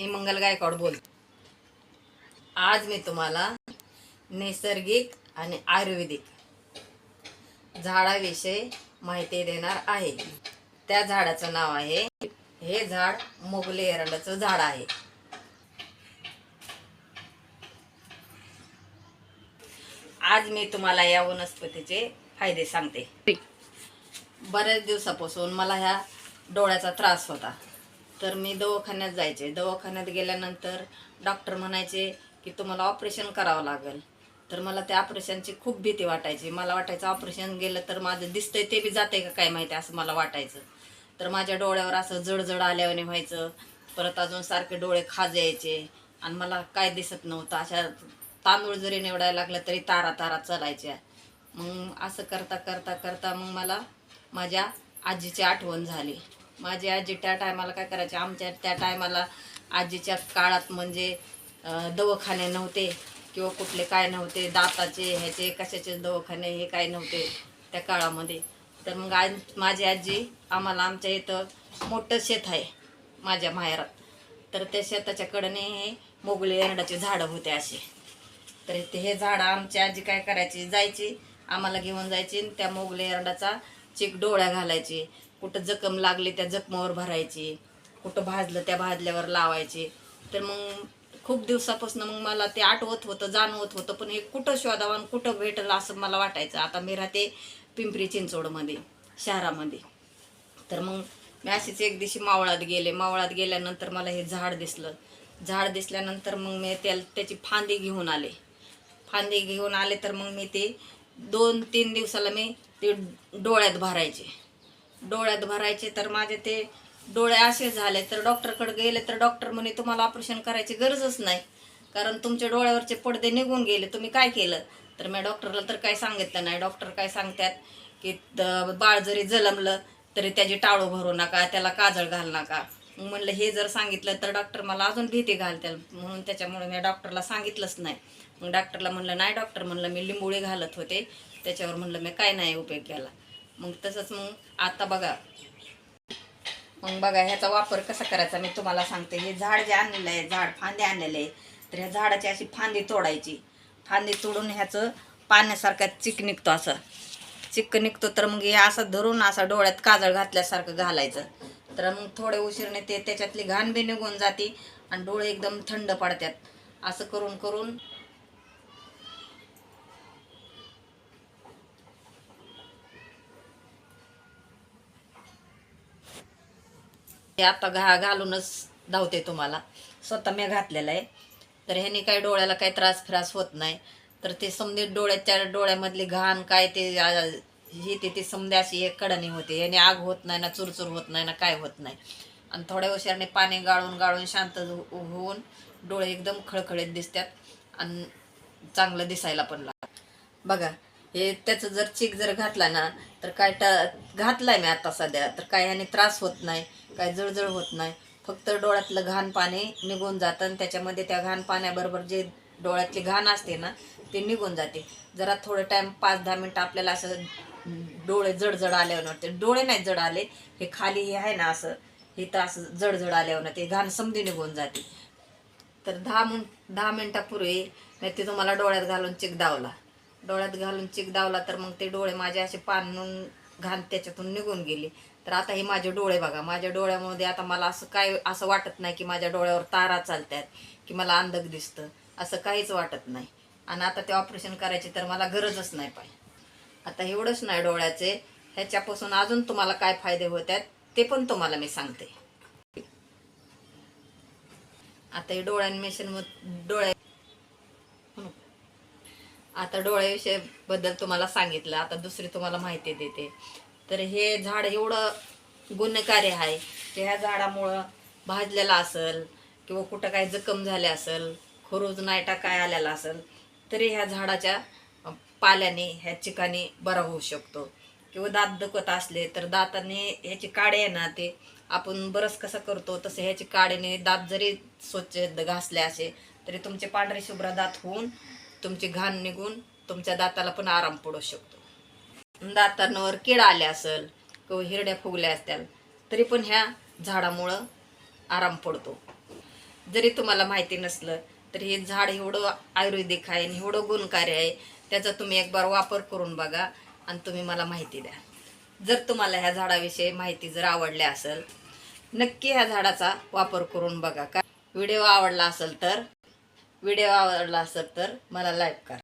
मी मंगल गायकवाड बोल आज मी तुम्हाला नैसर्गिक आणि आयुर्वेदिक झाडाविषयी माहिती देणार आहे. त्या झाडाचं नाव आहे हे झाड मोगले एरंडाचं झाड आहे. आज मी तुम्हाला या वनस्पतीचे फायदे सांगते. बऱ्याच दिवसापासून मला ह्या डोळ्याचा त्रास होता. तर मी दवाखान्यात जायचे. दवाखान्यात गेल्यानंतर डॉक्टर म्हणायचे की तुम्हाला ऑपरेशन करावं लागेल. तर मला त्या ऑपरेशनची खूप भीती वाटायची. मला वाटायचं ऑपरेशन गेलं तर माझं दिसतंय ते बी जाते का काय माहिती? असं मला वाटायचं. तर माझ्या डोळ्यावर असं जडजड आल्यावाने व्हायचं. परत अजून सारखे डोळे खाज यायचे. आणि मला काय दिसत नव्हतं. अशा तांदूळ जरी निवडायला लागलं तरी तारा तारा चालायच्या. मग असं करता करता करता मग मला माझ्या आजीची आठवण झाली. माझी आजी त्या टायमाला काय करायची? आमच्या त्या टायमाला आजीच्या काळात म्हणजे दवाखाने नव्हते किंवा कुठले काय नव्हते. दाताचे ह्याचे कशाचे दवाखाने हे काय नव्हते त्या काळामध्ये. तर मग आज माझी आजी आम्हाला आमच्या इथं मोठं शेत आहे माझ्या माहेरात. तर त्या शेताच्या कडने हे मोगले एरडाचे झाडं होते असे. तर ते हे झाडं आमची आजी काय करायची? जायची आम्हाला घेऊन जायची आणि त्या मोगले एरडाचा चिक डोळ्या घालायची. कुठं जखम लागले त्या जखमावर भरायचे कुठं भाजलं त्या भाजल्यावर लावायचे. तर मग खूप दिवसापासून मग मला ते आठवत होतं जाणवत होतं पण हे कुठं शोधावं आणि कुठं भेटलं असं मला वाटायचं. आता मी राहते पिंपरी चिंचवडमध्ये शहरामध्ये. तर मग मी अशीच एक दिवशी मावळात गेले. मावळात गेल्यानंतर मला हे झाड दिसलं. झाड दिसल्यानंतर मग मी त्याला त्याची फांदी घेऊन आले. फांदी घेऊन आले तर मग मी ते दोन तीन दिवसाला मी ते डोळ्यात भरायचे. डोळ्यात भरायचे तर माझे ते डोळे असे झाले तर डॉक्टरकडे गेले तर डॉक्टर म्हणे तुम्हाला ऑपरेशन करायची गरजच नाही कारण तुमच्या डोळ्यावरचे पडदे निघून गेले तुम्ही काय केलं? तर मी डॉक्टरला तर काय सांगितलं नाही. डॉक्टर काय सांगतात की बाळ जरी जलमलं तरी त्याची टाळू भरू नका त्याला काजळ घाल नका. मग म्हणलं हे जर सांगितलं तर डॉक्टर मला अजून भीती घालतील. म्हणून त्याच्यामुळे मी डॉक्टरला सांगितलंच नाही. मग डॉक्टरला म्हणलं नाही डॉक्टर म्हणलं मी लिंबोळी घालत होते त्याच्यावर म्हणलं मी काय नाही उपयोग केला. मग तसंच मग आता बघा. मग बघा ह्याचा वापर कसा करायचा मी तुम्हाला सांगते. हे झाड जे आणलेलं आहे झाड फांदे आणलेले आहे तर ह्या झाडाची अशी फांदी तोडायची. फांदी तोडून ह्याचं पाण्यासारखा चिक निघतो असं. चिक्क निघतो तर मग हे असं धरून असं डोळ्यात काजळ घातल्यासारखं घालायचं. तर मग थोडे उशीरने ते त्याच्यातली घाण बी निघून जाते आणि डोळे एकदम थंड पडतात. असं करून करून हे आता घा घालूनच धावते तुम्हाला. स्वतः मी घातलेलं आहे. तर ह्याने काही डोळ्याला काही त्रास फिरास होत नाही. तर ते समजे डोळ्याच्या डोळ्यामधली घाण काय ते हे ते ते समजे अशी एक कडणी होते. याने आग होत नाही ना चुरचुर होत नाही ना काय होत नाही. आणि थोड्या उशिराने पाणी गाळून गाळून शांत होऊन डोळे एकदम खळखळीत दिसतात. आणि चांगलं दिसायला पण लागतं. बघा हे त्याचं जर चेक जर घातला ना तर काय टा घातलाय मी आता सध्या तर काय ह्याने त्रास होत नाही काय जळजळ होत नाही. फक्त डोळ्यातलं घाण पाणी निघून जातं आणि त्याच्यामध्ये त्या घाण पाण्याबरोबर जे डोळ्यातली घाण असते ना ते निघून जाते. जरा थोडं टाईम पाच दहा मिनटं आपल्याला असं डोळे जडजड आल्यावर वाटते डोळे नाही जड आले हे खाली हे आहे ना असं हे तर असं जडजड आल्यावर ते घाण समधी निघून जाते. तर दहा मिन दहा मिनटापूर्वी नाही ते तुम्हाला डोळ्यात घालून चिक दावला. डोळ्यात घालून चिक दावला तर मग ते डोळे माझे असे पाणून घाण त्याच्यातून निघून गेले. तर आता हे माझे डोळे बघा. माझ्या डोळ्यामध्ये आता मला असं काय असं वाटत नाही की माझ्या डोळ्यावर तारा चालतात की मला अंधक दिसतं. असं काहीच वाटत नाही. आणि आता ते ऑपरेशन करायचे तर मला गरजच नाही पाहिजे आता एवढंच नाही डोळ्याचे. ह्याच्यापासून अजून तुम्हाला काय फायदे होत आहेत ते पण तुम्हाला मी सांगते. आता हे डोळ्यांमेशन डोळ्या आता डोळ्याविषयी बद्दल तुम्हाला सांगितलं आता दुसरी तुम्हाला माहिती देते. तर हे झाड एवढं गुणकारी आहे की ह्या झाडामुळं भाजलेलं असेल किंवा कुठं काय जखम झाले असेल खरूज नायटा काय आलेला असेल तरी ह्या झाडाच्या पाल्याने ह्या चिकाने बरा होऊ शकतो. किंवा दात दुखत असले तर दाताने ह्याची काडे आहे ना ते आपण बरंच कसं करतो तसं ह्याची काडीने दात जरी स्वच्छ घासले असे तरी तुमचे पांढरे शुभ्र दात होऊन तुमची घाण निघून तुमच्या दाताला पण आराम पडू शकतो. दातांवर किडा आल्या असेल किंवा हिरड्या फुगल्या असतील तरी पण ह्या झाडामुळं आराम पडतो. जरी तुम्हाला माहिती नसलं तर हे झाड एवढं आयुर्वेदिक आहे आणि एवढं गुणकारी आहे त्याचा तुम्ही एक बार वापर करून बघा आणि तुम्ही मला माहिती द्या. जर तुम्हाला ह्या झाडाविषयी माहिती जर आवडल्या असेल नक्की ह्या झाडाचा वापर करून बघा. का व्हिडिओ आवडला असेल तर व्हिडिओ आवडला असेल तर मला लाईक करा.